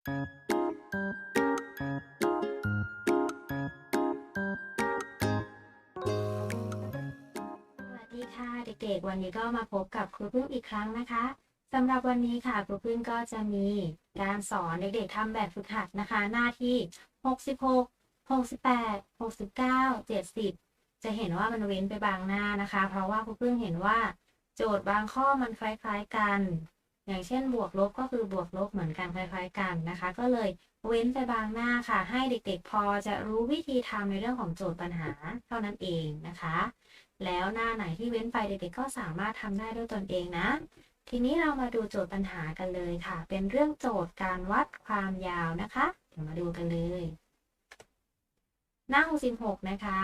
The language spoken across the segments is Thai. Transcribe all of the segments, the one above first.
สวัสดีค่ะเด็กๆ วันนี้ก็มาพบกับครูพึ่งอีกครั้งนะคะสำหรับวันนี้ค่ะครูพึ่งก็จะมีการสอนเด็กๆทำแบบฝึกหัดนะคะ หน้าที่ 66 68 69 70 จะเห็นว่ามันเว้นไปบางหน้านะคะ เพราะว่าครูพึ่งเห็นว่า โจทย์บางข้อมันคล้ายๆกัน อย่างเช่นบวกลบก็คือบวกลบเหมือนกันคล้ายๆกันนะคะ ก็เลยเว้นไปบางหน้าค่ะ ให้เด็กๆพอจะรู้วิธีทำในเรื่องของโจทย์ปัญหาเท่านั้นเองนะคะ แล้วหน้าไหนที่เว้นไปเด็กๆก็สามารถทำได้ด้วยตนเองนะ ทีนี้เรามาดูโจทย์ปัญหากันเลยค่ะ เป็นเรื่องโจทย์การวัดความยาวนะคะเดี๋ยวมาดูกันเลย หน้า 66 นะคะ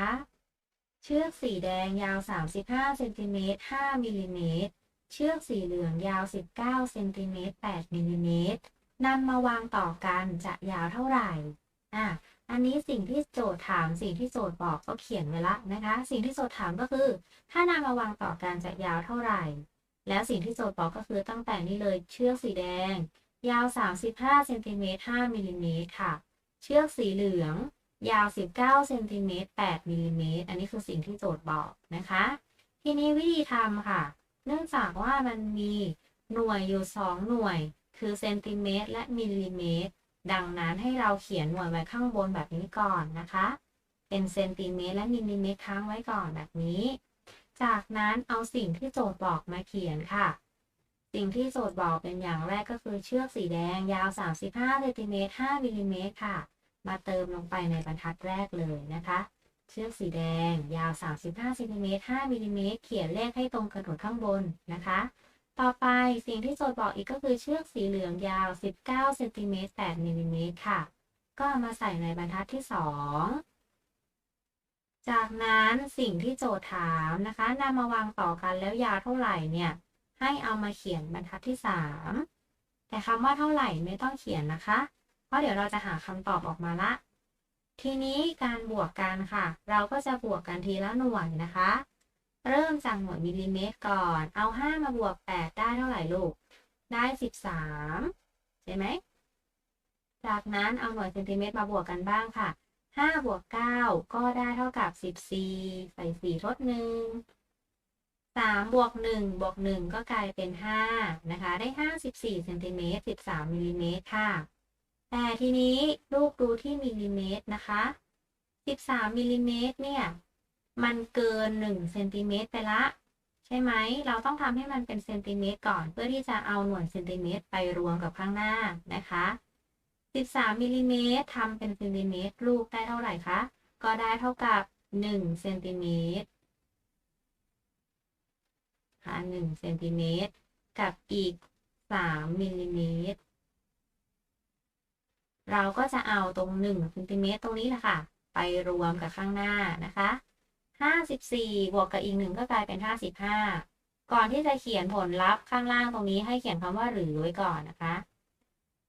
เชือกสีแดงยาว 35เซนติเมตร5มิลลิเมตร เชือกสีเหลืองยาว 19เซนติเมตร8มิลลิเมตรนำมาวางต่อกันจะยาวเท่าไหร่ อะ อันนี้สิ่งที่โจทย์ถาม สิ่งที่โจทย์บอกก็เขียนไว้ละนะคะ สิ่งที่โจทย์ถามก็คือ ถ้านำมาวางต่อกันจะยาวเท่าไหร่ แล้วสิ่งที่โจทย์บอกก็คือตั้งแต่นี้เลยเชือกสีแดง ยาว 35เซนติเมตร5มิลลิเมตรค่ะ เชือกสีเหลือง ยาว 19เซนติเมตร8มิลลิเมตรอันนี้คือสิ่งที่โจทย์บอกนะคะ ทีนี้วิธีทำค่ะ เนื่องจากว่ามันมีหน่วยอยู่ 2 หน่วย คือเซนติเมตรและมิลลิเมตร ดังนั้นให้เราเขียนหน่วยไว้ข้างบนแบบนี้ก่อนนะคะ เป็นเซนติเมตรและมิลลิเมตรค้างไว้ก่อนแบบนี้ จากนั้นเอาสิ่งที่โจทย์บอกมาเขียนค่ะ สิ่งที่โจทย์บอกเป็นอย่างแรกก็คือเชือกสีแดงยาว 35เซนติเมตร5มิลลิเมตรค่ะ มาเติมลงไปในบรรทัดแรกเลยนะคะ เชือกสีแดง ยาว 35เซนติเมตร5มิลลิเมตรเขียนเลขให้ตรงกระหนดข้างบนนะคะ ต่อไปสิ่งที่โจทย์บอกอีกก็คือเชือกสีเหลืองยาว 19เซนติเมตร8มิลลิเมตรค่ะ ก็ามาใส่ในบรรทัดที่ 2 จากนั้นสิ่งที่โจทย์ถามนะคะนำมาวางต่อกันแล้วยาวเท่าไหร่เนี่ย ให้เอามาเขียนบรรทัดที่ 3 แต่คำว่าเท่าไหร่ไม่ต้องเขียนนะคะ เพราะเดี๋ยวเราจะหาคำตอบออกมาละ ทีนี้การบวกกันค่ะ เราก็จะบวกกันทีละหน่วยนะคะ เริ่มจากหน่วยมิลลิเมตรก่อน เอา 5 มาบวก 8 ได้เท่าไหร่ลูก ได้ 13 ใช่ไหม จากนั้นเอาหน่วยเซนติเมตรมาบวกกันบ้างค่ะ 5 บวก 9 ก็ได้เท่ากับ 14 ใส่ 4 ทด 1 3 บวก 1 บวก 1 ก็กลายเป็น 5 นะคะ ได้ 54เซนติเมตร13มิลลิเมตรค่ะ แต่ทีนี้ลูกดูที่มิลลิเมตรนะคะ 13มิลลิเมตรเนี่ย มันเกิน1เซนติเมตรไปละ ใช่ไหม เราต้องทำให้มันเป็นเซนติเมตรก่อน เพื่อที่จะเอาหน่วยเซนติเมตรไปรวมกับข้างหน้านะคะ 13มิลลิเมตรทำเป็นเซนติเมตรลูกได้เท่าไหร่คะ ก็ได้เท่ากับ1เซนติเมตรค่ะ1เซนติเมตรกับอีก 3มิลลิเมตร เราก็จะเอาตรง1เซนติเมตรตรงนี้แหละค่ะ ไปรวมกับข้างหน้านะคะ 54 บวกกับอีกหนึ่งก็กลายเป็น 55 ก่อนที่จะเขียนผลลัพธ์ข้างล่างตรงนี้ให้เขียนคำว่าหรือไว้ก่อนนะคะ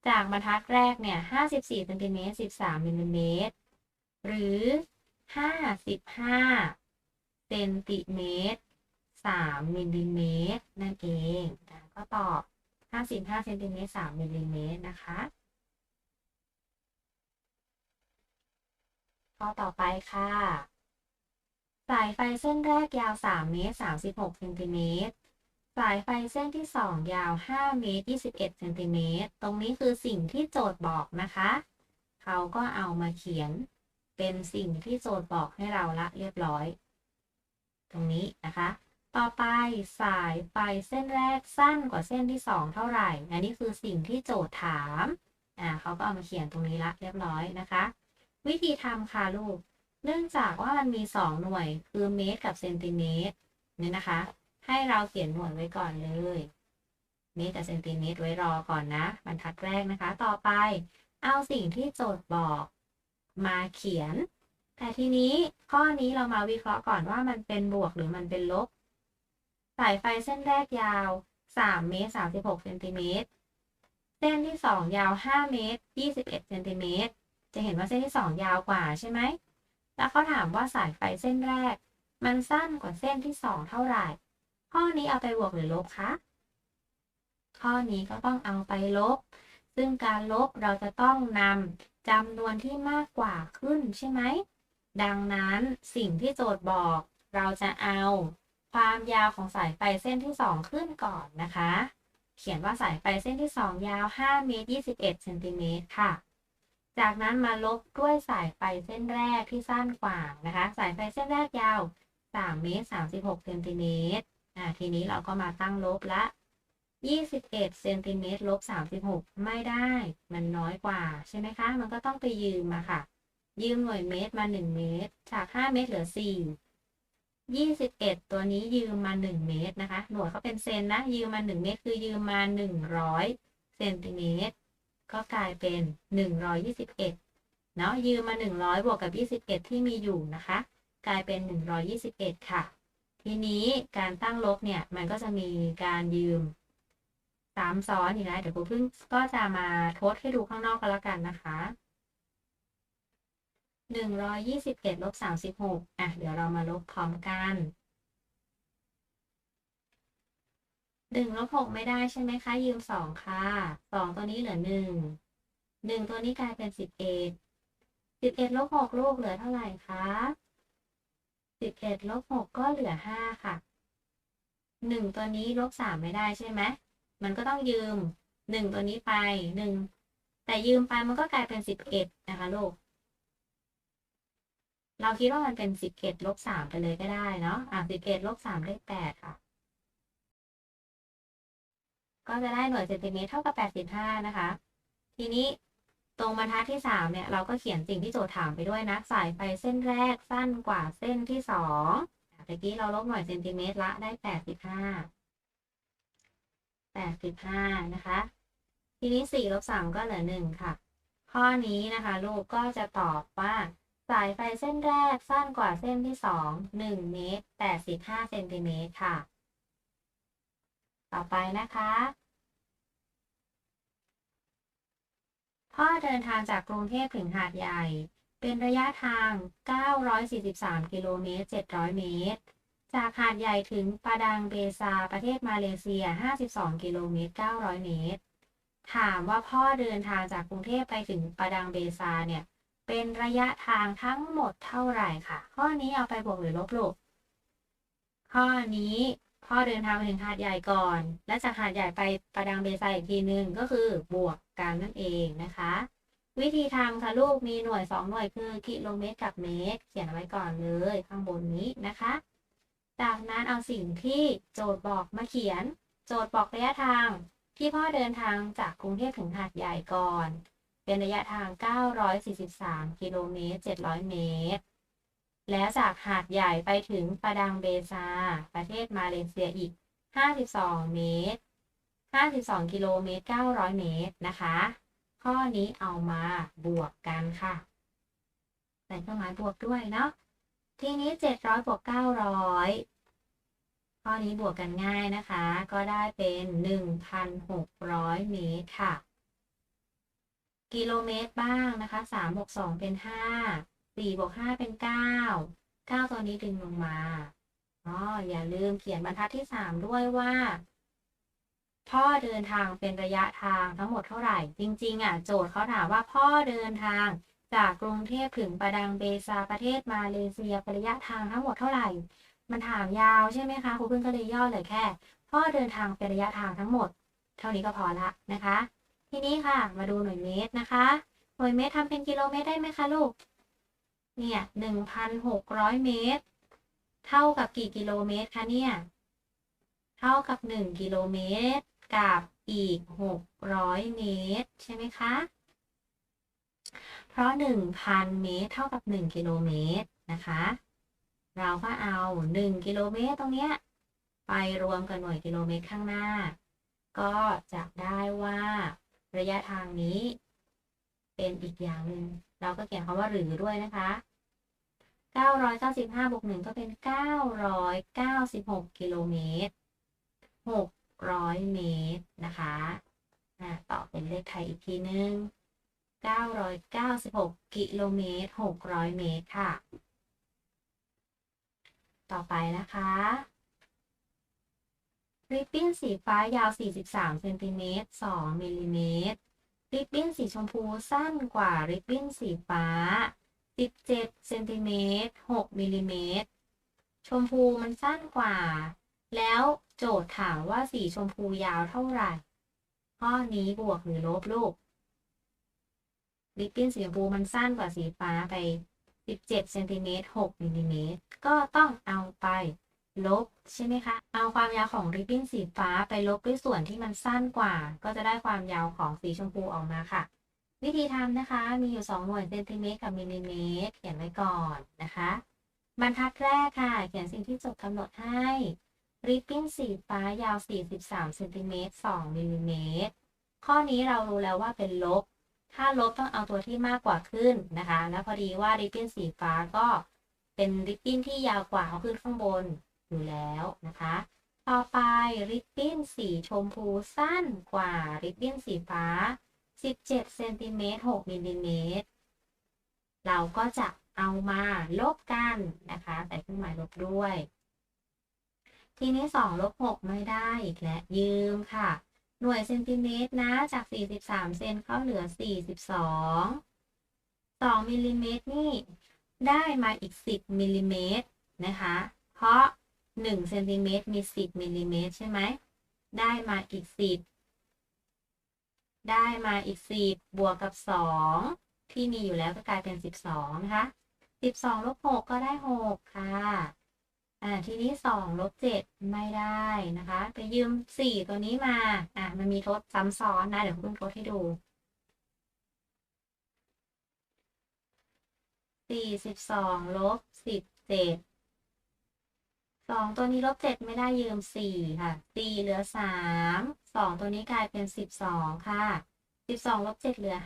จากบรรทัดแรกเนี่ย 54เซนติเมตร13มิลลิเมตรหรือ 55เซนติเมตร3มิลลิเมตรนั่นเอง ก็ตอบ 55เซนติเมตร3มิลลิเมตรนะคะ ข้อต่อไปค่ะ สายไฟเส้นแรกยาว 3 เมตร 36เซนติเมตร สายไฟเส้นที่ 2 ยาว 5 เมตร 21เซนติเมตร ตรงนี้คือสิ่งที่โจทย์บอกนะคะ เขาก็เอามาเขียนเป็นสิ่งที่โจทย์บอกให้เราละเรียบร้อย ตรงนี้นะคะ ต่อไปสายไฟเส้นแรกสั้นกว่าเส้นที่ 2 เท่าไหร่ อันนี้คือสิ่งที่โจทย์ถาม อ่าเขาก็เอามาเขียนตรงนี้ละเรียบร้อยนะคะ วิธีทำค่ะลูก เนื่องจากว่ามันมี 2 หน่วยคือเมตรกับเซนติเมตรเนี่ยนะคะ ให้เราเขียนหน่วยไว้ก่อนเลยเมตรกับเซนติเมตรไว้รอก่อนนะบรรทัดแรกนะคะ ต่อไป เอาสิ่งที่โจทย์บอกมาเขียน แต่ทีนี้ข้อนี้เรามาวิเคราะห์ก่อนว่ามันเป็นบวกหรือมันเป็นลบสายไฟเส้นแรกยาว3เมตร36เซนติเมตรเส้นที่ 2 ยาว 5 เมตร 21เซนติเมตร จะเห็นว่าเส้นที่ 2 ยาวกว่าใช่ไหม แล้วเขาถามว่าสายไฟเส้นแรก มันสั้นกว่าเส้นที่ 2 เท่าไหร่ ข้อนี้เอาไปบวกหรือลบคะ ข้อนี้ก็ต้องเอาไปลบ ซึ่งการลบเราจะต้องนำจำนวนที่มากกว่าขึ้นใช่ไหม ดังนั้นสิ่งที่โจทย์บอกเราจะเอาความยาวของสายไฟเส้นที่ 2 ขึ้นก่อนนะคะ เขียนว่าสายไฟเส้นที่ 2 ยาว 5 เมตร 21 เซนติเมตรค่ะ จากนั้นมาลบด้วยสายไฟเส้นแรกที่สั้นกว่านะคะ สายไฟเส้นแรกยาว3เมตร36เซนติเมตรอ่าทีนี้เราก็มาตั้งลบละ 21เซนติเมตรลบ36 ไม่ได้ มันน้อยกว่าใช่ไหมคะ มันก็ต้องไปยืมมาค่ะ ยืมหน่วยเมตรมา 1 เมตร จาก 5 เมตรเหลือ 4 21 ตัวนี้ยืมมา 1 เมตรนะคะ หน่วยเขาเป็นเซนนะ ยืมมา 1 เมตรคือยืมมา 100เซนติเมตร ก็กลายเป็น 121 เนาะยืมมา 100 บวกกับ 21 ที่มีอยู่นะคะ กลายเป็น 121 ค่ะ ทีนี้การตั้งลบเนี่ย มันก็จะมีการยืมซ้ำซ้อนอีกแล้วเดี๋ยวครูพึ่งก็จะมาทดให้ดูข้างนอกกันแล้วกันนะคะหนึ่งร้อยยี่สิบเอ็ดลบสามสิบหกอะ เดี๋ยวเรามาลบพร้อมกัน หนึ่งลบหกไม่ได้ใช่ไหมคะ ยืมสองค่ะสองตัวนี้เหลือหนึ่งหนึ่งตัวนี้กลายเป็นสิบเอ็ดสิบเอ็ดลบหกลูกเหลือเท่าไหร่คะสิบเอ็ดลบหกก็เหลือห้าค่ะหนึ่งตัวนี้ลบสามไม่ได้ใช่ไหมมันก็ต้องยืมหนึ่งตัวนี้ไปหนึ่งแต่ยืมไปมันก็กลายเป็นสิบเอ็ดนะคะลูก เราคิดว่ามันเป็นสิบเอ็ดลบสามไปเลยก็ได้เนาะอะสิบเอ็ดลบสามได้แปดค่ะ ก็จะได้หน่วยเซนติเมตรเท่ากับแปดสิบห้านะคะ ทีนี้ตรงบรรทัดที่สามเนี่ย เราก็เขียนสิ่งที่โจทย์ถามไปด้วยนะ สายไฟเส้นแรกสั้นกว่าเส้นที่สองเมื่อกี้เราลบหน่วยเซนติเมตรละได้แปดสิบห้าแปดสิบห้านะคะ ทีนี้สี่ลบสามก็เหลือหนึ่งค่ะ ข้อนี้นะคะ ลูกก็จะตอบว่าสายไฟเส้นแรกสั้นกว่าเส้นที่สองหนึ่งเมตรแปดสิบห้าเซนติเมตรค่ะ ต่อไปนะคะ พ่อเดินทางจากกรุงเทพถึงหาดใหญ่ เป็นระยะทาง 943 กิโลเมตร 700 เมตร จากหาดใหญ่ถึงปาดังเบซาประเทศมาเลเซีย 52 กิโลเมตร 900 เมตร ถามว่าพ่อเดินทางจากกรุงเทพไปถึงปาดังเบซาเนี่ย เป็นระยะทางทั้งหมดเท่าไหร่ค่ะ ข้อนี้เอาไปบวกหรือลบลูกข้อนี้ พ่อเดินทางไปถึงหาดใหญ่ก่อน และจากหาดใหญ่ไปปาดังเบซาอีกทีนึงก็คือบวกกันนั่นเองนะคะ วิธีทำค่ะลูกมีหน่วย 2 หน่วยคือกิโลเมตรกับเมตร เขียนเอาไว้ก่อนเลยข้างบนนี้นะคะ จากนั้นเอาสิ่งที่โจทย์บอกมาเขียน โจทย์บอกระยะทางที่พ่อเดินทางจากกรุงเทพถึงหาดใหญ่ก่อน เป็นระยะทาง 943 กิโลเมตร 700 เมตร แล้วจากหาดใหญ่ไปถึงปาดังเบซา ประเทศมาเลเซียอีก 52 เมตร 52 กิโลเมตร 900 เมตรนะคะ ข้อนี้เอามาบวกกันค่ะ ใส่เครื่องหมายบวกด้วยเนาะ ทีนี้ 700บวก900 ข้อนี้บวกกันง่ายนะคะ ก็ได้เป็น 1,600 เมตรค่ะ กิโลเมตรบ้างนะคะ 3 บวก 2 เป็น 5 4บวก5เป็น9 9ตัวนี้ดึงลงมาอ๋ออย่าลืมเขียนบรรทัดที่3ด้วยว่า พ่อเดินทางเป็นระยะทางทั้งหมดเท่าไหร่ จริง ๆ อะ โจทย์เขาถามว่าพ่อเดินทางจากกรุงเทพถึงปาดังเบซาประเทศมาเลเซียเป็นระยะทางทั้งหมดเท่าไหร่ มันถามยาวใช่ไหมคะครูเพิ่งก็เลยย่อเลยแค่ พ่อเดินทางเป็นระยะทางทั้งหมด เท่านี้ก็พอละนะคะ ทีนี้ค่ะ มาดูหน่วยเมตรนะคะ หน่วยเมตรทำเป็นกิโลเมตรได้ไหมคะลูก เนี่ยหนึ่งพันหกร้อยเมตร เท่ากับกี่กิโลเมตรคะเนี่ย เท่ากับหนึ่งกิโลเมตร กับอีกหกร้อยเมตร ใช่ไหมคะ เพราะหนึ่งพันเมตร เท่ากับหนึ่งกิโลเมตรนะคะ เราก็เอาหนึ่งกิโลเมตรตรงเนี้ยไปรวมกับหน่วยกิโลเมตรข้างหน้า ก็จะได้ว่าระยะทางนี้เป็นอีกอย่างหนึ่งเราก็เขียนคำว่าหรือด้วยนะคะ 995บวก1ก็เป็น 996 กิโลเมตร 600 เมตรนะคะต่อเป็นเลขไทยอีกทีนึง 996 กิโลเมตร 600 เมตรค่ะ ต่อไปนะคะริบบิ้นสีฟ้ายาว 43เซนติเมตร2มิลลิเมตรริบบิ้นสีชมพูสั้นกว่าริบบิ้นสีฟ้า 17เซนติเมตร6มิลลิเมตรชมพูมันสั้นกว่า แล้วโจทย์ถามว่าสีชมพูยาวเท่าไหร่ ข้อนี้บวกหรือลบลูกริบบิ้นสีชมพูมันสั้นกว่าสีฟ้าไป 17เซนติเมตร6มิลลิเมตรก็ต้องเอาไปลบใช่ไหมคะ เอาความยาวของริบบิ้นสีฟ้าไปลบด้วยส่วนที่มันสั้นกว่า ก็จะได้ความยาวของสีชมพูออกมาค่ะ วิธีทำนะคะ มีอยู่ 2 หน่วยเซนติเมตรกับมิลลิเมตรเขียนไว้ก่อนนะคะ บรรทัดแรกค่ะ เขียนสิ่งที่โจทย์กำหนดให้ริบบิ้นสีฟ้ายาว 43เซนติเมตร2มิลลิเมตรข้อนี้เรารู้แล้วว่าเป็นลบ ถ้าลบต้องเอาตัวที่มากกว่าขึ้นนะคะ แล้วพอดีว่าริบบิ้นสีฟ้าก็เป็นริบบิ้นที่ยาวกว่าเอาขึ้นข้างบนอยู่แล้วนะคะ ต่อไปริบบิ้นสีชมพูสั้นกว่าริบบิ้นสีฟ้า 17เซนติเมตร6มิลลิเมตรเราก็จะเอามาลบกันนะคะใส่เครื่องหมายลบด้วย ทีนี้2ลบ6ไม่ได้อีกแล้วยืมค่ะ หน่วยเซนติเมตรนะจาก 43 เซนเข้าเหลือ 42 2มิลลิเมตรนี่ได้มาอีก 10มิลลิเมตรนะคะ เพราะ1เซนติเมตรมี 10มิลลิเมตรใช่ไหม ได้มาอีก 10 ได้มาอีก 10 บวกกับ 2 ที่มีอยู่แล้วก็กลายเป็น 12 นะคะ 12 ลบ 6 ก็ได้ 6 ค่ะ อ่า ทีนี้ 2 ลบ 7 ไม่ได้นะคะ ไปยืม 4 ตัวนี้มา อ่ามันมีทดซ้ำซ้อนนะ เดี๋ยวคุณทดให้ดู 42 ลบ 17 2ตัวนี้ลบ7ไม่ได้ยืม4ค่ะ4เหลือ3 2ตัวนี้กลายเป็น12ค่ะ12ลบ7เหลือ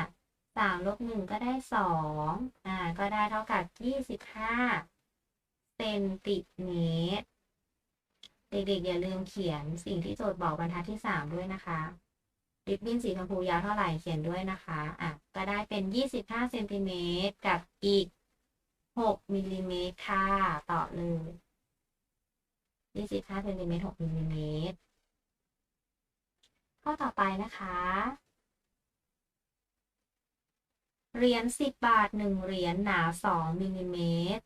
5 3ลบ1ก็ได้2อ่า ก็ได้เท่ากับ25เซนติเมตร เด็กๆอย่าลืมเขียนสิ่งที่โจทย์บอกบรรทัดที่3ด้วยนะคะริบบิ้นสีชมพูยาวเท่าไหร่เขียนด้วยนะคะอะก็ได้เป็น25เซนติเมตรกับอีก6มิลลิเมตรค่ะ ต่อเลย 25เซนติเมตร6มิลลิเมตรข้อต่อไปนะคะเหรียญ10 บาท 1 เหรียญหนา 2มิลลิเมตร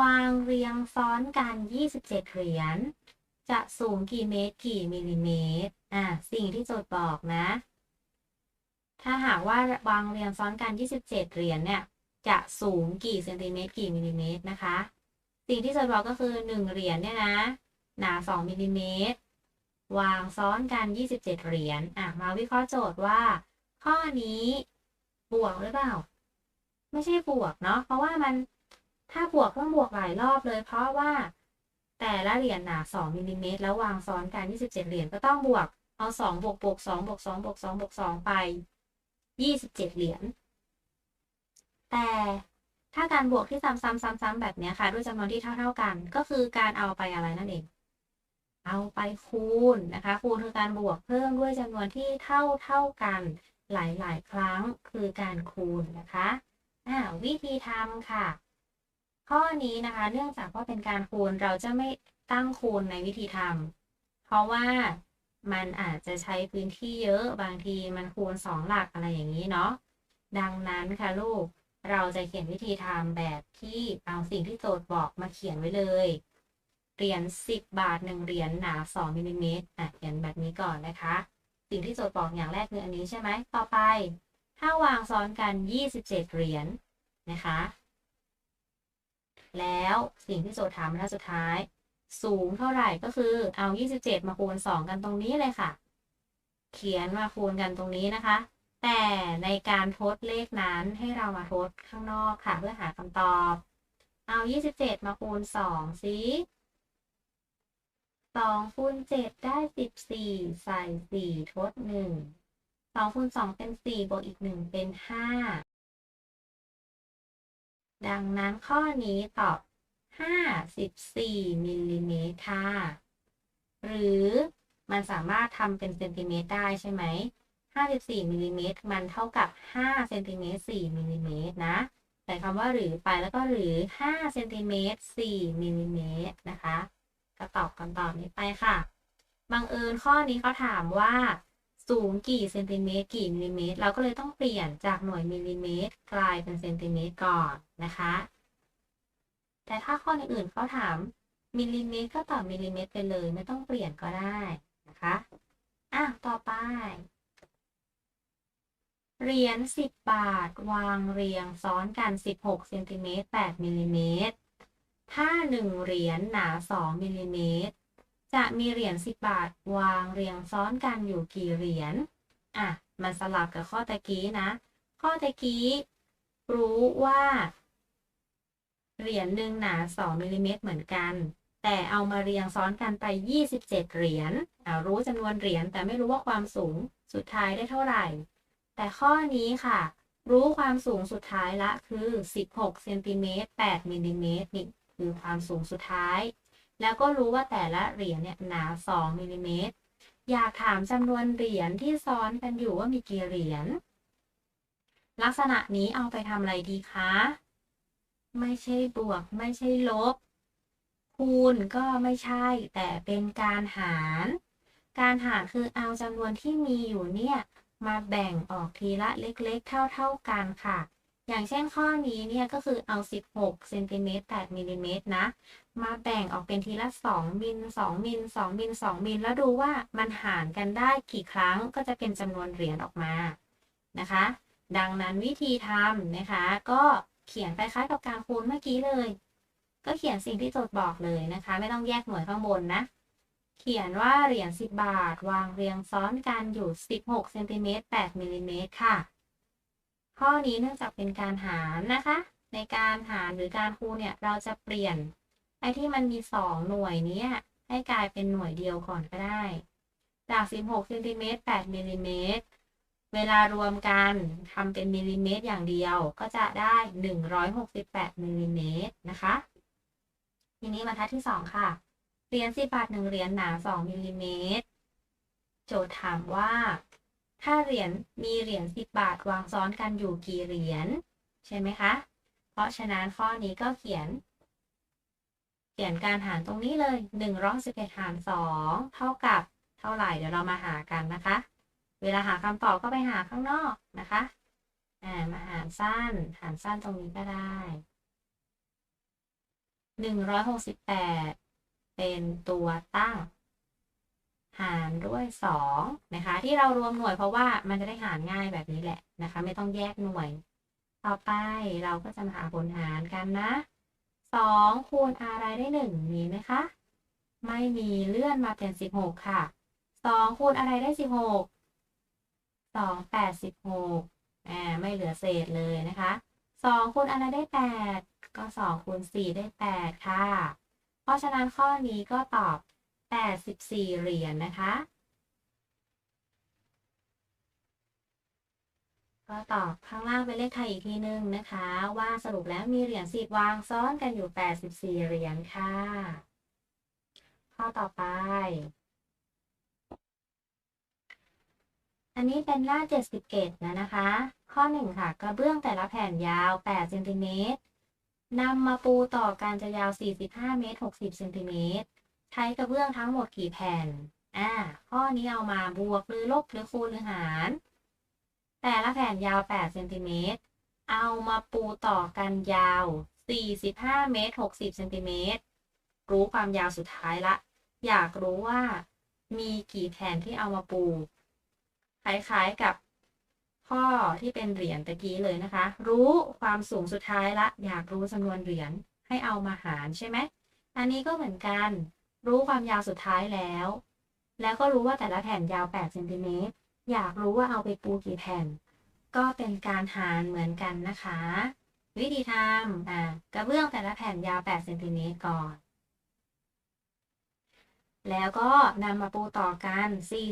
วางเรียงซ้อนกัน 27 เหรียญ จะสูงกี่เมตรกี่มิลลิเมตร อะ สิ่งที่โจทย์บอกนะ ถ้าหากว่าวางเรียงซ้อนกัน 27 เหรียญเนี่ย จะสูงกี่เซนติเมตรกี่มิลลิเมตรนะคะ สิ่งที่โจทย์บอกก็คือ 1 เหรียญเนี่ยนะ หนา 2มิลลิเมตร วางซ้อนกัน 27 เหรียญอะมาวิเคราะห์โจทย์ว่า ข้อนี้บวกหรือเปล่า ไม่ใช่บวกเนาะเพราะว่ามันถ้าบวกต้องบวกหลายรอบเลย เพราะว่าแต่ละเหรียญหนา 2มิลลิเมตรแล้ววางซ้อนกัน 27 เหรียญก็ต้องบวก เอา 2 บวกบวก2บวก2บวก2บวก2ไป 27 เหรียญแต่ ถ้าการบวกที่ซ้ำๆๆ ๆ แบบนี้ค่ะ ด้วยจำนวนที่เท่า ๆกัน ก็คือการเอาไปอะไรนั่นเอง เอาไปคูณนะคะ คูณคือการบวกเพิ่มด้วยจำนวนที่เท่าเท่ากันหลายๆ ครั้งคือการคูณนะคะวิธีทำค่ะ ข้อนี้นะคะ เนื่องจากว่าเป็นการคูณเราจะไม่ตั้งคูณในวิธีทำเพราะว่ามันอาจจะใช้พื้นที่เยอะบางทีมันคูณสองหลักอะไรอย่างนี้เนาะดังนั้นค่ะลูก เราจะเขียนวิธีทำแบบที่เอาสิ่งที่โจทย์บอกมาเขียนไว้เลย เหรียญ10 บาท1เหรียญหนา2มิลลิเมตรอะเขียนแบบนี้ก่อนนะคะ สิ่งที่โจทย์บอกอย่างแรกคืออันนี้ใช่ไหมต่อไป ถ้าวางซ้อนกัน 27 เหรียญนนะคะ แล้วสิ่งที่โจทย์ถามบรรทัดสุดท้าย สูงเท่าไหร่ก็คือเอา 27 มาคูณ 2 กันตรงนี้เลยค่ะ เขียนมาคูณกันตรงนี้นะคะ แต่ในการทดเลขนั้นให้เรามาทดข้างนอกค่ะ เพื่อหาคำตอบ เอา 27 มาคูณ 2 สิ2คูณ7ได้ 14 ใส่ 4 ทด 1 2คูณ2เป็น 4 บวกอีก 1 เป็น 5 ดังนั้นข้อนี้ตอบ 54 มิลลิเมตรค่ะ หรือมันสามารถทำเป็นเซนติเมตรได้ใช่ไหม 54มิลลิเมตรมันเท่ากับ5เซนติเมตร4มิลลิเมตรนะใส่คำว่าหรือไปแล้วก็หรือ5เซนติเมตร4มิลลิเมตรนะคะก็ตอบคำตอบนี้ไปค่ะบังเอิญข้อนี้เขาถามว่า สูงกี่เซนติเมตรกี่มิลลิเมตร เราก็เลยต้องเปลี่ยนจากหน่วยมิลลิเมตร กลายเป็นเซนติเมตรก่อนนะคะ แต่ถ้าข้ออื่นๆเขาถามมิลลิเมตรก็ตอบมิลลิเมตรไปเลยไม่ต้องเปลี่ยนก็ได้นะคะอะต่อไป เหรียญ10บาท วางเรียงซ้อนกัน 16เซนติเมตร8มิลลิเมตรถ้า1เหรียญหนา2มิลลิเมตรจะมีเหรียญ10บาท วางเรียงซ้อนกันอยู่กี่เหรียญอะมันสลับกับข้อตะกี้นะ ข้อตะกี้รู้ว่าเหรียญหนึ่งหนา2มิลลิเมตรเหมือนกัน แต่เอามาเรียงซ้อนกันไป 27 เหรียญรู้จำนวนเหรียญแต่ไม่รู้ว่าความสูงสุดท้ายได้เท่าไหร่ แต่ข้อนี้ค่ะ รู้ความสูงสุดท้ายละคือ 16เซนติเมตร8มิลลิเมตรนี่คือความสูงสุดท้าย แล้วก็รู้ว่าแต่ละเหรียญเนี่ยหนา 2มิลลิเมตรอยากถามจำนวนเหรียญที่ซ้อนกันอยู่ว่ามีกี่เหรียญลักษณะนี้เอาไปทำอะไรดีคะ ไม่ใช่บวก ไม่ใช่ลบ คูณก็ไม่ใช่ แต่เป็นการหาร การหารคือเอาจำนวนที่มีอยู่เนี่ย มาแบ่งออกทีละเล็กๆ เท่าๆกันค่ะ อย่างเช่นข้อนี้เนี่ยก็คือเอา 16เซนติเมตร8มิลลิเมตรนะ มาแบ่งออกเป็นทีละ 2 มิล 2 มิล 2 มิล 2 มิล แล้วดูว่ามันหารกันได้กี่ครั้งก็จะเป็นจำนวนเหรียญออกมานะคะ ดังนั้นวิธีทำนะคะ ก็เขียนไปคล้ายกับการคูณเมื่อกี้เลย ก็เขียนสิ่งที่โจทย์บอกเลยนะคะ ไม่ต้องแยกหน่วยข้างบนนะ เขียนว่าเหรียญ10 บาท วางเรียงซ้อนกันอยู่ 16เซนติเมตร8มิลลิเมตรค่ะ ข้อนี้เนื่องจากเป็นการหารนะคะ ในการหารหรือการคูณเนี่ยเราจะเปลี่ยนไอ้ที่มันมี 2 หน่วยเนี้ยให้กลายเป็นหน่วยเดียวก่อนก็ได้ จาก 16เซนติเมตร8มิลลิเมตรเวลารวมกันทำเป็นมิลลิเมตรอย่างเดียวก็จะได้ 168มิลลิเมตรนะคะ ทีนี้บรรทัดที่ 2 ค่ะ เหรียญ10บบาท1เหรียญหนา2มิลลิเมตร โจทย์ถามว่า ถ้าเหรียญมีเหรียญ10บบาทวางซ้อนกันอยู่กี่เหรียญใช่ไหมคะ เพราะฉะนั้นข้อนี้ก็เขียน เขียนการหารตรงนี้เลย111หาร2เท่ากับเท่าไหร่เดี๋ยวเรามาหากันนะคะ เวลาหาคำตอบก็ไปหาข้างนอกนะคะอ่ามาหารสั้น หารสั้นตรงนี้ก็ได้168 เป็นตัวตั้ง หารด้วย2นะคะ ที่เรารวมหน่วยเพราะว่ามันจะได้หารง่ายแบบนี้แหละนะคะ ไม่ต้องแยกหน่วย ต่อไปเราก็จะมาหาผลหารกันนะ2คูณอะไรได้ 1 มีไหมคะ ไม่มีเลื่อนมาเป็น 16 ค่ะ 2คูณอะไรได้ 16 2 8 16อ่าไม่เหลือเศษเลยนะคะ 2คูณอะไรได้ 8 ก็ 2คูณ4ได้ 8 ค่ะ ราะฉะนั้นข้อนี้ก็ตอบ 84 เหรียญนนะคะ ก็ตอบข้างล่างเป็นเลขไทยอีกทีนึงนะคะ ว่าสรุปแล้วมีเหรียญสิบวางซ้อนกันอยู่ 84 เหรียญค่ะ ข้อต่อไป อันนี้เป็นหน้า 71 แล้วนะคะ ข้อ 1 ค่ะ กระเบื้องแต่ละแผ่นยาว 8 เซนติเมตร นำมาปูต่อกันจะยาว 45 เมตร 60 เซนติเมตร ใช้กระเบื้องทั้งหมดกี่แผ่น อ่า ข้อนี้เอามาบวกหรือลบหรือคูณหรือหาร แต่ละแผ่นยาว 8 เซนติเมตร เอามาปูต่อกันยาว 45 เมตร 60 เซนติเมตร รู้ความยาวสุดท้ายละ อยากรู้ว่ามีกี่แผ่นที่เอามาปู คล้ายๆกับ ข้อที่เป็นเหรียญตะกี้เลยนะคะ รู้ความสูงสุดท้ายละ อยากรู้จำนวนเหรียญให้เอามาหารใช่ไหมอันนี้ก็เหมือนกัน รู้ความยาวสุดท้ายแล้ว แล้วก็รู้ว่าแต่ละแผ่นยาว8เซนติเมตรอยากรู้ว่าเอาไปปูกี่แผ่น ก็เป็นการหารเหมือนกันนะคะ วิธีทำอ่ากระเบื้องแต่ละแผ่นยาว8เซนติเมตรก่อน แล้วก็นำมาปูต่อกัน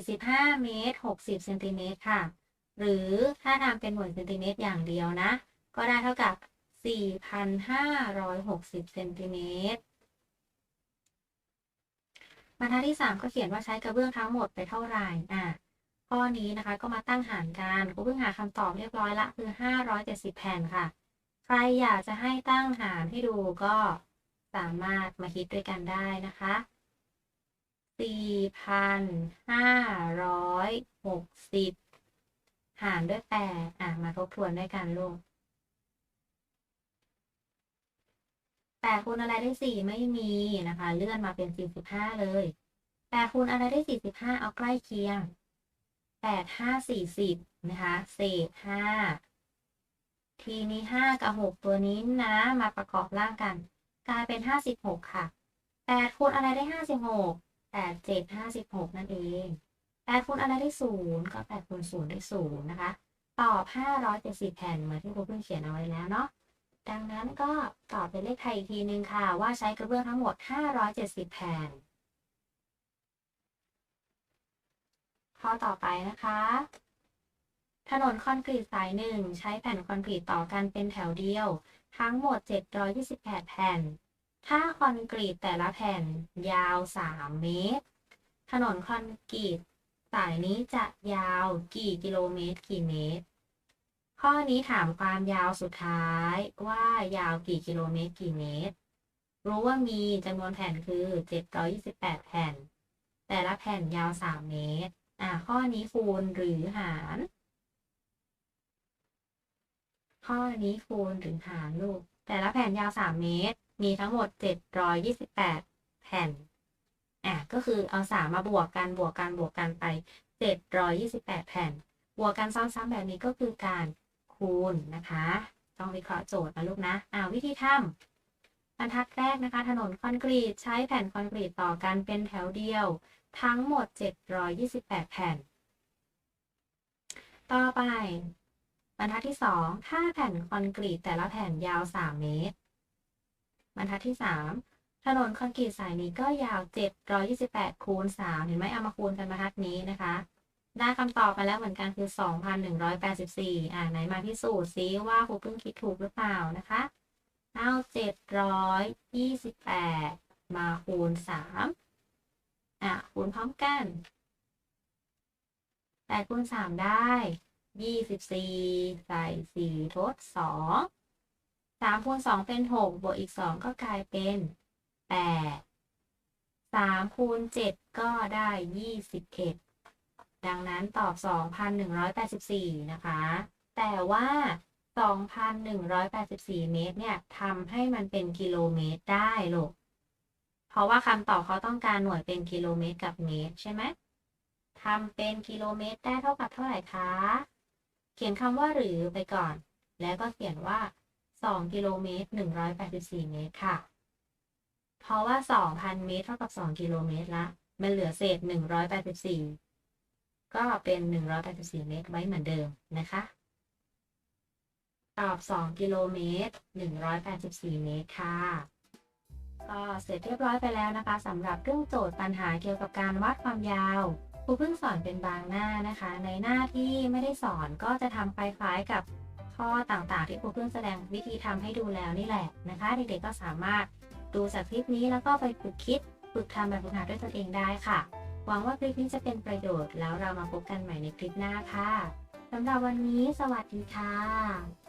45 เมตร 60 เซนติเมตรค่ะ หรือถ้าทำเป็นหน่วยเซนติเมตรอย่างเดียวนะ ก็ได้เท่ากับ 4,560เซนติเมตรบรรทัดที่ 3 ก็เขียนว่าใช้กระเบื้องทั้งหมดไปเท่าไหร่อะข้อนี้นะคะก็มาตั้งหารกันครูเพิ่งหาคำตอบเรียบร้อยละคือ 570 แผ่นค่ะ ใครอยากจะให้ตั้งหารให้ดูก็สามารถมาคิดด้วยกันได้นะคะสี่พัน หาร้อยหกสิบหารด้วยแปดอะมาทบทวนด้วยกันลูกแปดคูณอะไรได้สี่ไม่มีนะคะ เลื่อนมาเป็นสี่สิบห้าเลยแปดคูณอะไรได้สี่สิบห้าเอาใกล้เคียงแปดห้าสี่สิบนะคะเศษห้าทีนี้ห้ากับหกตัวนี้นะมาประกอบร่างกัน กลายเป็นห้าสิบหกค่ะแปดคูณอะไรได้ห้าสิบหกแปดเจ็ดห้าสิบหกนั่นเอง แปดคูณอะไรได้ศูนย์ก็แปดคูณศูนย์ได้ศูนย์นะคะตอบห้าร้อยเจ็ดสิบแผ่นเหมือนที่ครูเพิ่งเขียนเอาไว้แล้วเนาะดังนั้นก็ตอบเป็นเลขไทยอีกทีนึงค่ะ ว่าใช้กระเบื้องทั้งหมด570แผ่นข้อต่อไปนะคะ ถนนคอนกรีตสายหนึ่งใช้แผ่นคอนกรีตต่อกันเป็นแถวเดียว ทั้งหมด 728 แผ่น ถ้าคอนกรีตแต่ละแผ่นยาว 3 เมตร ถนนคอนกรีตายนี้จะยาวกี่กิโลเมตรกี่เมตร ข้อนี้ถามความยาวสุดท้ายว่ายาวกี่กิโลเมตรกี่เมตร รู้ว่ามีจำนวนแผ่นคือ 728 แผ่น แต่ละแผ่นยาว 3 เมตร อ่าข้อนี้คูณหรือหาร ข้อนี้คูณหรือหารลูก แต่ละแผ่นยาว 3 เมตร มีทั้งหมด 728 แผ่น อะก็คือเอา3มาบวกกันบวกกันบวกกันไป 728 แผ่น บวกกันซ้ำๆแบบนี้ก็คือการคูณนะคะ ต้องวิเคราะห์โจทย์นะลูกนะอ่าวิธีทำบรรทัดแรกนะคะ ถนนคอนกรีตใช้แผ่นคอนกรีตต่อกันเป็นแถวเดียว ทั้งหมด 728 แผ่น ต่อไปบรรทัดที่ 2 ถ้าแผ่นคอนกรีตแต่ละแผ่นยาว 3 เมตร บรรทัดที่ 3 ถนนคอนกรีตสายนี้ก็ยาว 728 คูณ 3 เห็นไหมเอามาคูณกันบรรทัดนี้นะคะ ได้คำตอบมาแล้วเหมือนกันคือ 2,184 อ่าไหนมาพิสูจน์ซิว่าครูเพิ่งคิดถูกหรือเปล่านะคะเอา728 มาคูณ 3 อะ คูณพร้อมกัน 8 คูณ 3 ได้ 24 ใส่ 4 ทด 2 3คูณ2เป็น 6 บวกอีก 2 ก็กลายเป็น 8 3คูณ7ก็ได้21ดังนั้นตอบ2,184นะคะ แต่ว่า2,184เมตรเนี่ยทำให้มันเป็นกิโลเมตรได้ลูกเพราะว่าคำตอบเขาต้องการหน่วยเป็นกิโลเมตรกับเมตรใช่ไหมทำเป็นกิโลเมตรได้เท่ากับเท่าไหร่คะ เขียนคำว่าหรือไปก่อน แล้วก็เขียนว่า 2 กิโลเมตร 184 เมตรค่ะ เพราะว่า 2,000 เมตรเท่ากับ 2 กิโลเมตรละ มันเหลือเศษ 184 ก็เป็น 184 เมตรไว้เหมือนเดิมนะคะ ตอบ 2 กิโลเมตร 184 เมตรค่ะ ก็เสร็จเรียบร้อยไปแล้วนะคะสำหรับเรื่องโจทย์ปัญหาเกี่ยวกับการวัดความยาวครูเพิ่งสอนเป็นบางหน้านะคะ ในหน้าที่ไม่ได้สอนก็จะทำคล้ายๆกับข้อต่างๆ ที่ครูเพิ่งแสดงวิธีทำให้ดูแล้วนี่แหละนะคะ เด็กๆก็สามารถ ดูจากคลิปนี้แล้วก็ไปฝึกคิดฝึกทำแบบฝึกหัดด้วยตนเองได้ค่ะ หวังว่าคลิปนี้จะเป็นประโยชน์แล้วเรามาพบกันใหม่ในคลิปหน้าค่ะสำหรับวันนี้ สวัสดีค่ะ